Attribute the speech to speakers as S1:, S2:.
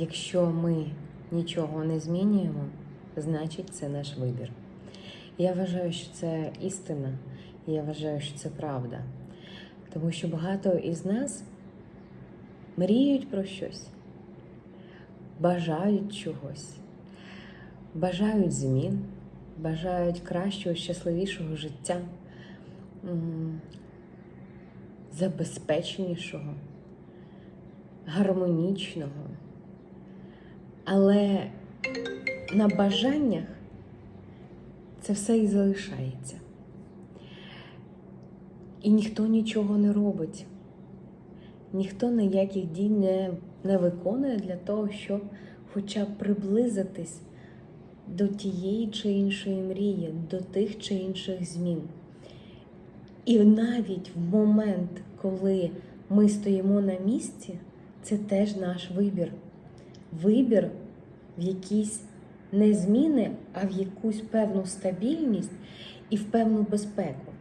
S1: Якщо ми нічого не змінюємо, значить це наш вибір. Я вважаю, що це істина, і я вважаю, що це правда. Тому що багато із нас мріють про щось, бажають чогось, бажають змін, бажають кращого, щасливішого життя, забезпеченішого, гармонічного. Але на бажаннях це все і залишається. І ніхто нічого не робить. Ніхто ніяких дій не, не виконує для того, щоб хоча б приблизитись до тієї чи іншої мрії, до тих чи інших змін. І навіть в момент, коли ми стоїмо на місці, це теж наш вибір. Вибір в якісь не зміни, а в якусь певну стабільність і в певну безпеку.